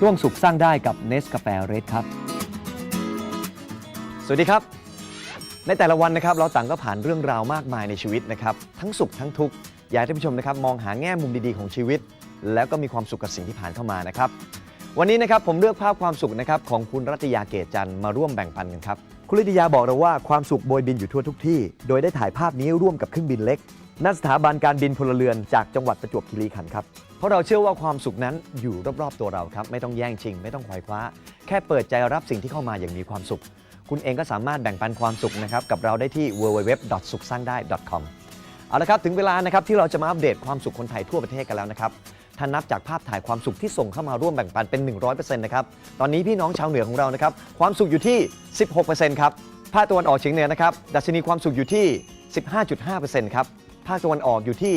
ช่วงสุขสร้างได้กับเนสกาแฟเรดครับ สวัสดีครับ ในแต่ละวันนะครับเราต่างก็ผ่านเรื่องราวมากมายในชีวิตนะครับ ทั้งสุขทั้งทุกข์อยากให้ท่านผู้ชมนะครับมองหาแง่มุมดีๆของชีวิต แล้วก็มีความสุขกับสิ่งที่ผ่านเข้ามานะครับ วันนี้นะครับผมเลือกภาพความสุขนะครับของคุณรัตยาเกตจันทร์มาร่วมแบ่งปันกันครับ คุณรัตยาบอกเราว่าความสุขโบยบินอยู่ทั่วทุกที่ โดยได้ถ่ายภาพนี้ร่วมกับเครื่องบินเล็กณสถาบันการบินพลเรือนจากจังหวัดประจวบคีรีขันธ์ครับ เพราะเราเชื่อว่าความสุขนั้นอยู่รอบๆตัวเราครับ ไม่ต้องแย่งชิง ไม่ต้องขวายคว้า แค่เปิดใจรับสิ่งที่เข้ามาอย่างมีความสุข คุณเองก็สามารถแบ่งปันความสุขนะครับกับเราได้ที่ www.sukhsangdai.com เอาละครับถึงเวลานะครับที่เราจะมาอัปเดตความสุขคนไทยทั่วประเทศกันแล้วนะครับ ถ้านับจากภาพถ่ายความสุขที่ส่งเข้ามาร่วมแบ่งปันเป็น 100%นะครับ ตอนนี้พี่น้องชาวเหนือของเรานะครับ ความสุขอยู่ที่ 16%ครับ ภาคตะวันออกเฉียงเหนือนะครับ ดัชนีความสุขอยู่ที่ 15.5%ครับ ภาคตะวันออกอยู่ที่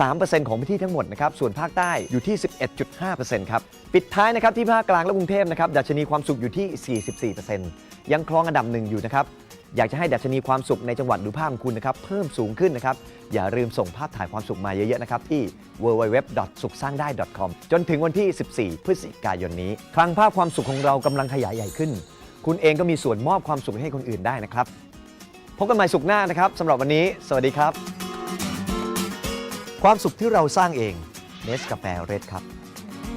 13%ของพื้นที่ทั้งหมดนะครับ ส่วนภาคใต้อยู่ที่ 11.5%ครับ ปิดท้ายนะครับที่ภาคกลางและกรุงเทพนะครับ ดัชนีความสุขอยู่ที่ 44%ยังครองอันดับหนึ่งอยู่นะครับ อยากจะให้ดัชนีความสุขในจังหวัดหรือภาคของคุณนะครับเพิ่มสูงขึ้นนะครับ อย่าลืมส่งภาพถ่ายความสุขมาเยอะๆนะครับที่ www.sukhsangdai.com จนถึงวันที่ 14 พฤศจิกายนนี้ คลังภาพความสุขของเรากำลังขยายใหญ่ขึ้น คุณเองก็มีส่วนมอบความสุขให้คนอื่นได้นะครับ พบกันใหม่สุขหน้านะครับสำหรับวันนี้ สวัสดีครับ ความสุขที่เราสร้างเองเนสกาแฟเรดครับ